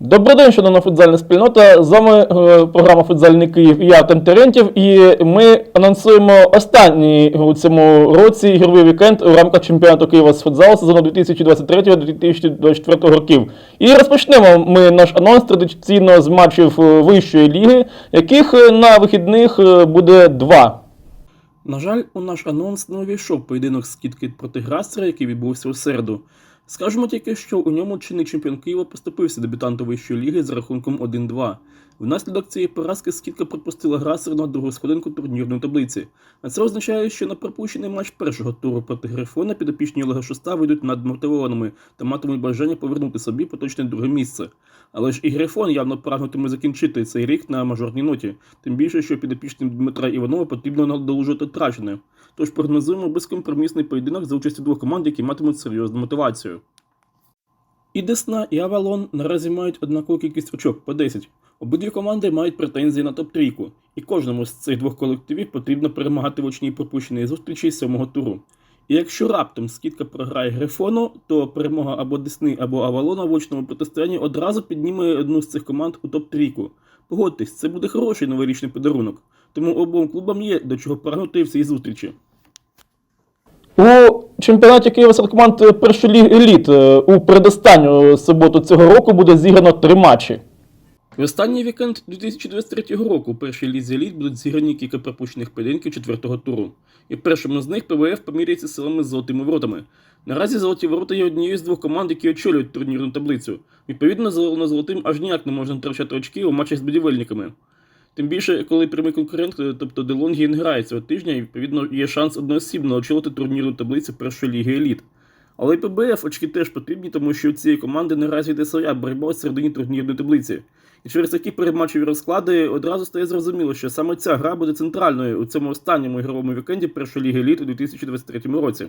Добрий день, шановна футзальна спільнота. З вами е, програма Футзальний Київ і я Артем Терентів. І ми анонсуємо останній у цьому році ігровий вікенд у рамках чемпіонату Києва з футзалу сезону 2023-2024 років. І розпочнемо ми наш анонс традиційно з матчів е, вищої ліги, яких е, на вихідних буде два. На жаль, у наш анонс не увійшов поєдинок скидки проти Грастера, який відбувся у середу. Скажемо тільки, що у ньому чинний чемпіон Києва поступився дебютанту вищої ліги з рахунком 1-2. Внаслідок цієї поразки скидка пропустила Грасер на другу сходинку турнірної таблиці. А це означає, що на пропущений матч першого туру проти Грифона підопічні Олега Шуста вийдуть надмотивованими та матимуть бажання повернути собі поточне друге місце. Але ж і Грифон явно прагнутиме закінчити цей рік на мажорній ноті, тим більше, що підопічним Дмитра Іванова потрібно надолужити втрачене. Тож прогнозуємо безкомпромісний поєдинок за участю двох команд, які матимуть серйозну мотивацію. І Десна, і Авалон наразі мають однакову кількість очок по 10. Обидві команди мають претензії на топ-трійку, і кожному з цих двох колективів потрібно перемагати в очній пропущеній зустрічі сьомого туру. І якщо раптом скидка програє Грифону, то перемога або Десни, або Авалона в очному протистоянні одразу підніме одну з цих команд у топ-трійку. Погодьтесь, це буде хороший новорічний подарунок. Тому обом клубам є до чого прагнути в цій зустрічі. У чемпіонаті Києва серед першої ліги еліт е, у передостанню суботу цього року буде зіграно три матчі. В останній вікенд 2023 року у першій лізі еліт будуть зіграні кілька пропущених поєдинків четвертого туру. І в першому з них ПВФ поміряється силами з золотими воротами. Наразі золоті ворота є однією з двох команд, які очолюють турнірну таблицю. Відповідно, золотим аж ніяк не можна втрачати очки у матчах з будівельниками. Тим більше, коли прямий конкурент, тобто Делонгі, не грає цього тижня, і відповідно є шанс одноосібно очолити турнірну таблицю першої ліги еліт. Але й ПБФ очки теж потрібні, тому що у цієї команди наразі йде своя боротьба у середині турнірної таблиці. І через такі передматчеві розклади одразу стає зрозуміло, що саме ця гра буде центральною у цьому останньому ігровому вікенді першої ліги еліт у 2023 році.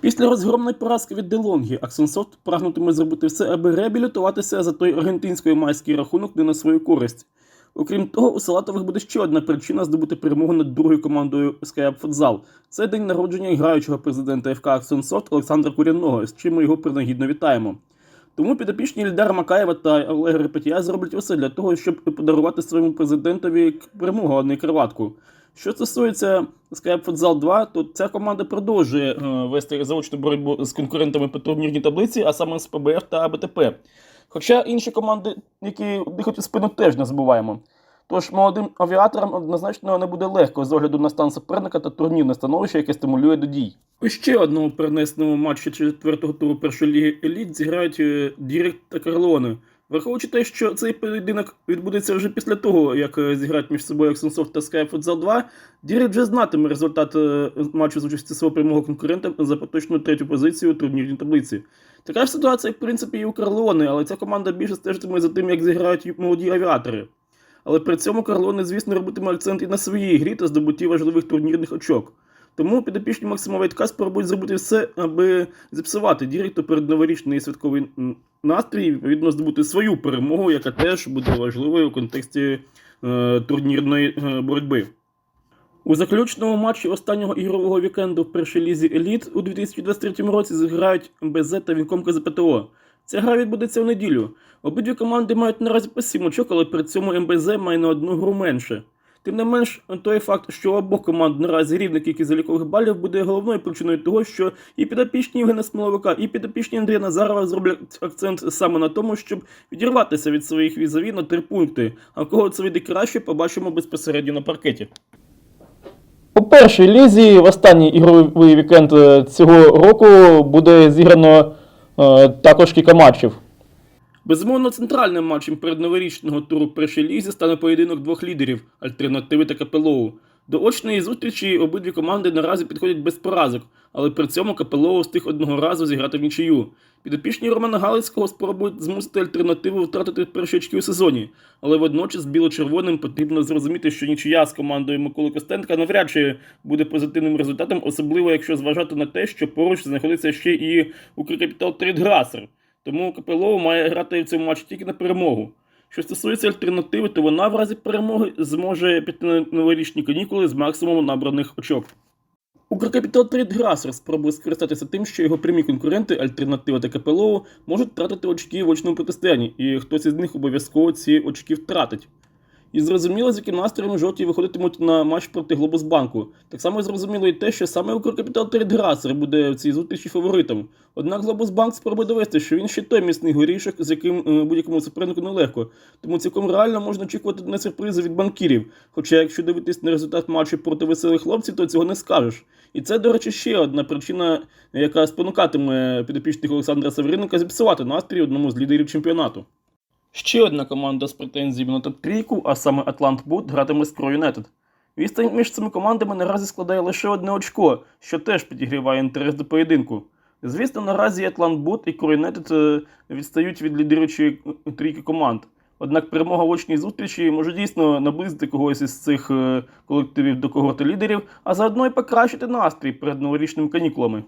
Після розгромної поразки від Делонгі Аксенсофт прагнутиме зробити все, аби реабілітуватися за той аргентинський майський рахунок не на свою користь. Окрім того, у Салатових буде ще одна причина здобути перемогу над другою командою Skype Футзал. Це день народження граючого президента ФК Аксенсофт Олександра Куряного, з чим ми його принагідно вітаємо. Тому підопічні Ільдара Макаєва та Олега Репетія зроблять усе для того, щоб подарувати своєму президентові перемогу, а не криватку. Що стосується Skype Futsal 2, то ця команда продовжує е, вести заочну боротьбу з конкурентами по турнірній таблиці, а саме з ПБФ та АБТП. Хоча інші команди, які дихають у спину, теж не забуваємо. Тож молодим авіаторам однозначно не буде легко з огляду на стан суперника та турнірне становище, яке стимулює до дій. У ще одному перенесеному матчі четвертого туру першої ліги еліт зіграють е, Дірект та Карлони. Враховуючи те, що цей поєдинок відбудеться вже після того, як е, зіграють між собою Аксенсофт та Sky Futsal 2, Дірект вже знатиме результат е, матчу з участі свого прямого конкурента за поточну третю позицію у турнірній таблиці. Така ж ситуація, в принципі, і у Карлони, але ця команда більше стежитиме за тим, як зіграють молоді авіатори. Але при цьому Карлони, звісно, робитиме акцент і на своїй грі та здобутті важливих турнірних очок. Тому підопічні Максима Вайтка спробують зробити все, аби зіпсувати перед новорічний святковий настрій відповідно здобути свою перемогу, яка теж буде важливою у контексті е, турнірної е, боротьби. У заключному матчі останнього ігрового вікенду в першій лізі Еліт у 2023 році зіграють МБЗ та Вінком КЗПТО. Ця гра відбудеться в неділю. Обидві команди мають наразі по 7 очок, але при цьому МБЗ має на одну гру менше. Тим не менш, той факт, що обох команд наразі рівна кількість залікових балів, буде головною причиною того, що і підопічні Євгена Смоловика, і підопічні Андрія Назарова зроблять акцент саме на тому, щоб відірватися від своїх візаві на три пункти. А кого це вийде краще, побачимо безпосередньо на паркеті. У першій лізі в останній ігровий вікенд е, цього року буде зіграно е, також кілька матчів. Безумовно, центральним матчем передноворічного туру першої лізі стане поєдинок двох лідерів альтернативи та Капелоу. До очної зустрічі обидві команди наразі підходять без поразок, але при цьому Капелоу встиг одного разу зіграти в нічию. Підопічні Романа Галицького спробують змусити альтернативу втратити перші очки у сезоні, але водночас біло-червоним потрібно зрозуміти, що нічия з командою Миколи Костенка навряд чи буде позитивним результатом, особливо якщо зважати на те, що поруч знаходиться ще і Укркапітал Трейдграсер. Тому Капелоу має грати в цьому матчі тільки на перемогу. Що стосується альтернативи, то вона в разі перемоги зможе піти на новорічні канікули з максимумом набраних очок. Укркапітал Трейд Грасер спробує скористатися тим, що його прямі конкуренти, альтернатива та КПЛО, можуть втратити очки в очному протистоянні, і хтось із них обов'язково ці очки втратить. І зрозуміло, з яким настроєм жовті виходитимуть на матч проти Глобусбанку. Так само зрозуміло і те, що саме Укркапітал Трейд Грасер буде в цій зустрічі фаворитом. Однак Глобусбанк спробує довести, що він ще той міцний горішок, з яким е, будь-якому супернику нелегко. Тому цілком реально можна очікувати на сюрпризи від банкірів. Хоча, якщо дивитись на результат матчу проти веселих хлопців, то цього не скажеш. І це, до речі, ще одна причина, яка спонукатиме підопічних Олександра Севериненка зіпсувати настрій одному з лідерів чемпіонату. Ще одна команда з претензіями на топ-трійку, а саме Атлант Бут, гратиме з Кро Юнайтед. Відстань між цими командами наразі складає лише одне очко, що теж підігріває інтерес до поєдинку. Звісно, наразі Атлант Бут і Кро Юнайтед відстають від лідируючої е, трійки команд. Однак перемога в очній зустрічі може дійсно наблизити когось із цих е, колективів до когорти лідерів, а заодно й покращити настрій перед новорічними канікулами.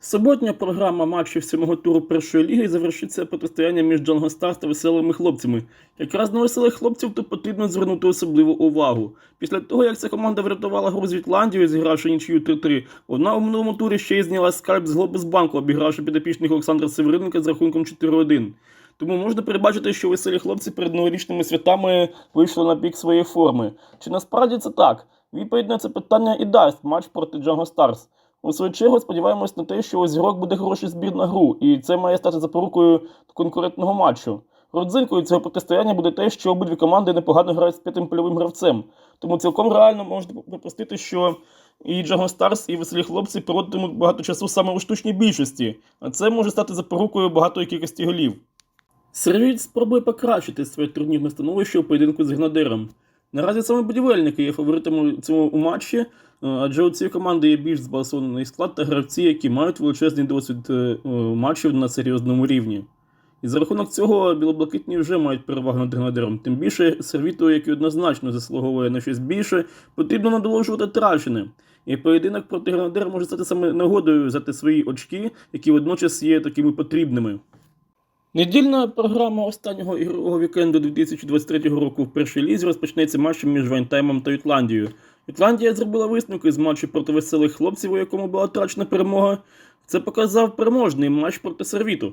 Суботня програма матчів сьомого туру першої ліги завершиться протистоянням між Джонго Старс та веселими хлопцями. Якраз на веселих хлопців тут потрібно звернути особливу увагу. Після того, як ця команда врятувала гру з Вітландією, зігравши нічию 3-3, вона у минулому турі ще й зняла скальп з Глобусбанку, обігравши підопічних Олександра Севериненка з рахунком 4-1. Тому можна передбачити, що веселі хлопці перед новорічними святами вийшли на пік своєї форми. Чи насправді це так? Відповідь на це питання і дасть матч проти Джанго Старс. У свою чергу сподіваємось на те, що у зірок буде хороший збір на гру, і це має стати запорукою конкурентного матчу. Родзинкою цього протистояння буде те, що обидві команди непогано грають з п'ятим польовим гравцем. Тому цілком реально можна припустити, що і Джаго Старс, і веселі хлопці проводитимуть багато часу саме у штучній більшості, а це може стати запорукою багатої кількості голів. Сервіт спробує покращити своє турнірне становище у поєдинку з Гнадером. Наразі саме будівельники є фаворитами у матчі, адже у цієї команди є більш збалансований склад та гравці, які мають величезний досвід е, е, матчів на серйозному рівні. І за рахунок цього білоблакитні вже мають перевагу над генадером. Тим більше сервіту, який однозначно заслуговує на щось більше, потрібно надолужувати трачини. І поєдинок проти гренадера може стати саме нагодою взяти свої очки, які водночас є такими потрібними. Недільна програма останнього ігрового вікенду 2023 року в першій лізі розпочнеться матчем між Вайнтаймом та Ютландією. Ютландія зробила висновки з матчу проти веселих хлопців, у якому була трачена перемога. Це показав переможний матч проти сервіту.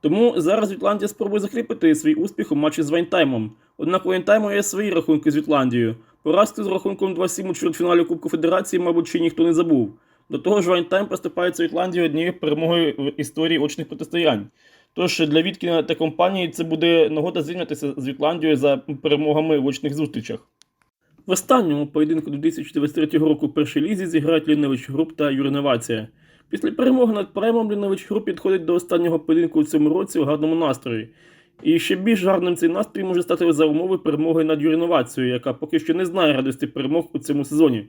Тому зараз Ютландія спробує закріпити свій успіх у матчі з Вайнтаймом. Однак у Вайнтайму є свої рахунки з Ютландією. Поразки з рахунком 2-7 у чвертьфіналі Кубку Федерації, мабуть, ще ніхто не забув. До того ж, Вайнтайм поступається Ютландії однією перемогою в історії очних протистоянь. Тож для Віткіна та компанії це буде нагода звільнятися з Ютландією за перемогами в очних зустрічах. В останньому поєдинку 2023 року в першій лізі зіграють Лінович Груп та юриновація. Після перемоги над Премом Лінович Груп підходить до останнього поєдинку у цьому році у гарному настрої. І ще більш гарним цей настрій може стати за умови перемоги над юриновацією, яка поки що не знає радості перемог у цьому сезоні.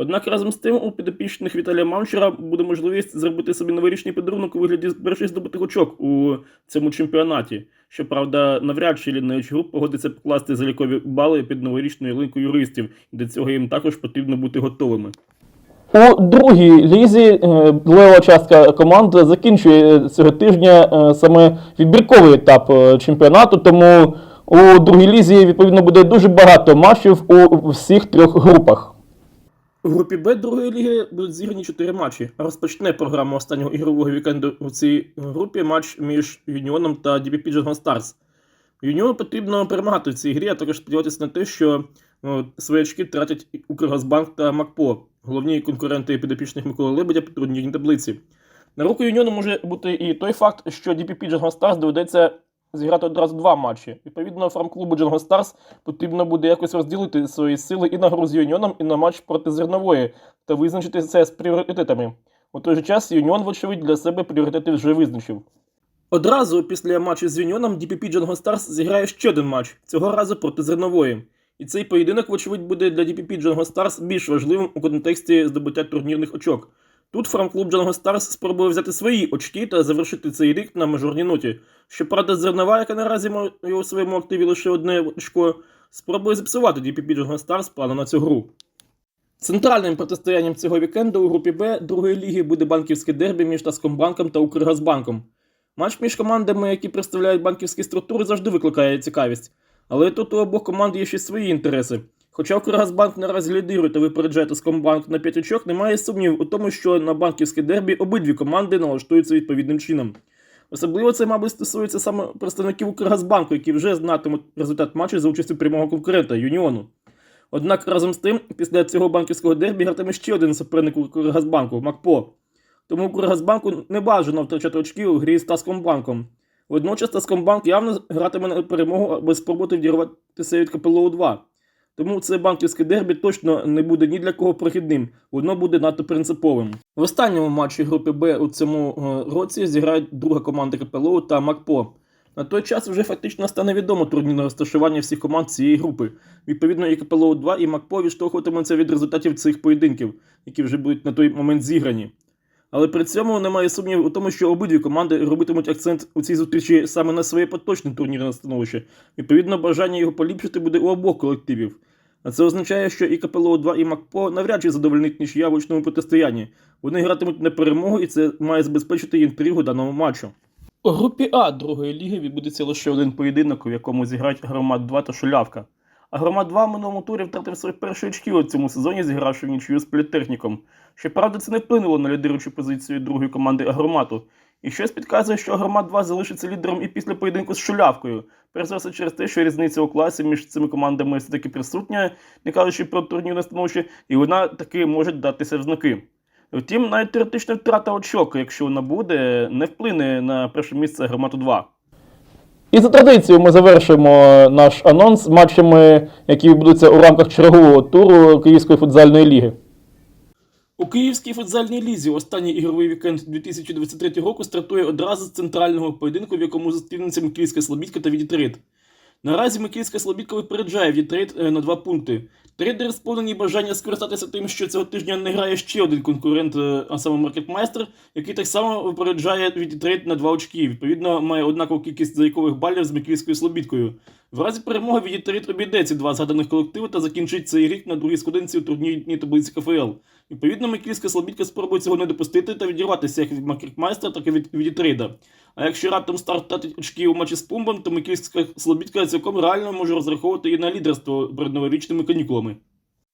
Однак разом з тим у підопічних Віталія Мамчера буде можливість зробити собі новорічний подарунок у вигляді перших здобутих очок у цьому чемпіонаті. Щоправда, навряд чи Лінович Груп погодиться покласти залікові бали під новорічну ялинку юристів, до цього їм також потрібно бути готовими. У другій лізі е, лева частка команд закінчує цього тижня е, саме відбірковий етап е, чемпіонату, тому у другій лізі відповідно буде дуже багато матчів у всіх трьох групах. У групі Б другої ліги будуть зіграні чотири матчі. Розпочне програма останнього ігрового вікенду у цій групі матч між Юніоном та DBP Dragon Stars. Юніону потрібно перемагати в цій грі, а також сподіватися на те, що о, свої очки тратять Укргазбанк та МакПо, головні конкуренти підопічних Миколи Лебедя по турнірній таблиці. На руку Юніону може бути і той факт, що DPP Dragon Stars доведеться зіграти одразу два матчі. Відповідно, фарм-клубу Django Stars потрібно буде якось розділити свої сили і на гру з Юніоном, і на матч проти зернової, та визначити це з пріоритетами. У той же час Юніон, вочевидь, для себе пріоритети вже визначив. Одразу після матчу з Юніоном DPP Django Stars зіграє ще один матч, цього разу проти зернової. І цей поєдинок, вочевидь, буде для DPP Django Stars більш важливим у контексті здобуття турнірних очок. Тут фарм-клуб Django Stars спробує взяти свої очки та завершити цей рік на мажорній ноті. Щоправда, зернова, яка наразі має у своєму активі лише одне очко, спробує зіпсувати DPP Django Stars плану на цю гру. Центральним протистоянням цього вікенду у групі Б другої ліги буде банківське дербі між Таскомбанком та Укргазбанком. Матч між командами, які представляють банківські структури, завжди викликає цікавість. Але тут у обох команд є ще свої інтереси. Хоча Укргазбанк наразі лідирує та випереджає Таскомбанк на 5 очок, немає сумнів у тому, що на банківське дербі обидві команди налаштуються відповідним чином. Особливо це, мабуть, стосується саме представників Укргазбанку, які вже знатимуть результат матчу за участю прямого конкурента Юніону. Однак разом з тим, після цього банківського дербі гратиме ще один суперник Укргазбанку Макпо. Тому Укргазбанку не бажано втрачати очки у грі з Таскомбанком. Водночас Таскомбанк явно гратиме на перемогу, аби спробувати відірватися від КПЛО 2. Тому це банківське дербі точно не буде ні для кого прохідним, воно буде надто принциповим. В останньому матчі групи Б у цьому е, році зіграють друга команда КПЛО та МакПо. На той час вже фактично стане відомо турнірне розташування всіх команд цієї групи. Відповідно, і КПЛО 2, і МакПо відштовхуватимуться від результатів цих поєдинків, які вже будуть на той момент зіграні. Але при цьому немає сумнівів у тому, що обидві команди робитимуть акцент у цій зустрічі саме на своє поточне турнірне становище. Відповідно, бажання його поліпшити буде у обох колективів. Це означає, що і КПЛО 2, і МакПо навряд чи задовольнить нічия в очному протистоянні. Вони гратимуть на перемогу, і це має забезпечити інтригу даного матчу. У групі А другої ліги відбудеться лише один поєдинок, у якому зіграють Громад 2 та Шулявка. А Громад 2 в минулому турі втратив свої перші очки у цьому сезоні, зігравши в нічию з політехніком. Щоправда, це не вплинуло на лідируючу позицію другої команди Агромату. І щось підказує, що Агромат 2 залишиться лідером і після поєдинку з Шулявкою. Перш все через те, що різниця у класі між цими командами все-таки присутня, не кажучи про турнірне становище, і вона таки може датися в знаки. Втім, навіть теоретична втрата очок, якщо вона буде, не вплине на перше місце Агромату 2. І за традицією ми завершимо наш анонс матчами, які відбудуться у рамках чергового туру Київської футзальної ліги. У Київській футзальній лізі останній ігровий вікенд 2023 року стартує одразу з центрального поєдинку, в якому зустрінуться Микільська Слобідка та Відітрит. Наразі Микільська Слобідка випереджає Відітрит е, на два пункти. Трейдери сповнені бажання скористатися тим, що цього тижня не грає ще один конкурент, е, а саме Маркетмайстер, який так само випереджає Відітрит на два очки. Відповідно, має однакову кількість зайкових балів з Микільською Слобідкою. В разі перемоги Відітрит обійде ці два згаданих колективи та закінчить цей рік на другій сходинці у турнірній таблиці КФЛ. Відповідно, Микільська Слобідка спробує цього не допустити та відірватися як від Маркетмайстера, так і від Відітрида. А якщо раптом старт втратить очки у матчі з Пумбом, то Микільська Слобідка цілком реально може розраховувати і на лідерство перед новорічними канікулами.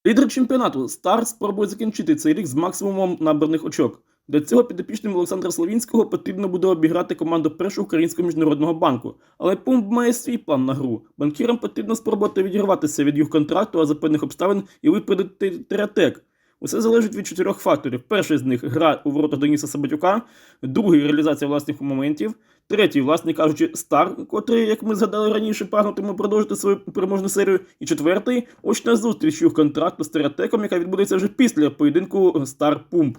Лідер чемпіонату Стар спробує закінчити цей рік з максимумом набраних очок. Для цього підопічним Олександра Славінського потрібно буде обіграти команду першого українського міжнародного банку. Але Пумб має свій план на гру. Банкірам потрібно спробувати відірватися від їх контракту, а за певних обставин і випередити Тератек. Усе залежить від чотирьох факторів. Перший з них гра у воротах Деніса Сабатюка, другий реалізація власних моментів, третій, власне кажучи, стар, котрий, як ми згадали раніше, прагнутиме продовжити свою переможну серію. І четвертий очна зустріч їх контракту з Тератеком, яка відбудеться вже після поєдинку Стар Пумп.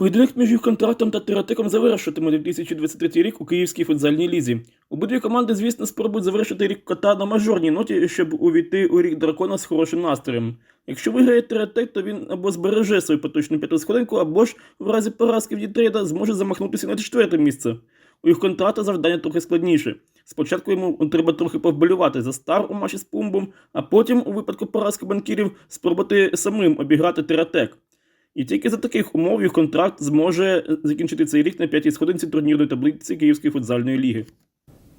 Поєдинок між їх контрактом та Тератеком завершитиме 2023 рік у Київській футзальній лізі. Обидві команди, звісно, спробують завершити рік кота на мажорній ноті, щоб увійти у рік дракона з хорошим настроєм. Якщо виграє Тератек, то він або збереже свою поточну п'яту сходинку, або ж в разі поразки в Дітрейда зможе замахнутися на четверте місце. У їх контракта завдання трохи складніше. Спочатку йому треба трохи повболювати за стар у матчі з Пумбом, а потім, у випадку поразки банкірів, спробувати самим обіграти Тератек. І тільки за таких умов їх контракт зможе закінчити цей рік на п'ятій сходинці турнірної таблиці Київської футзальної ліги.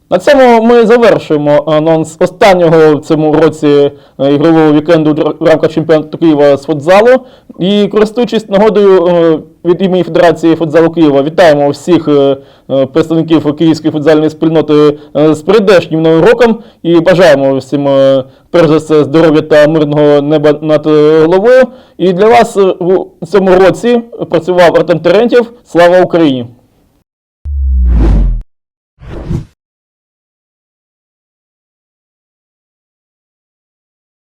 На цьому ми завершуємо анонс останнього в цьому році е, ігрового вікенду в рамках чемпіонату Києва з футзалу. І користуючись нагодою е, від імені Федерації футзалу Києва, вітаємо всіх е, е, представників Київської футзальної спільноти е, з прийдешнім новим роком і бажаємо всім перш за все здоров'я та мирного неба над головою. І для вас у цьому році працював Артем Терентів. Слава Україні!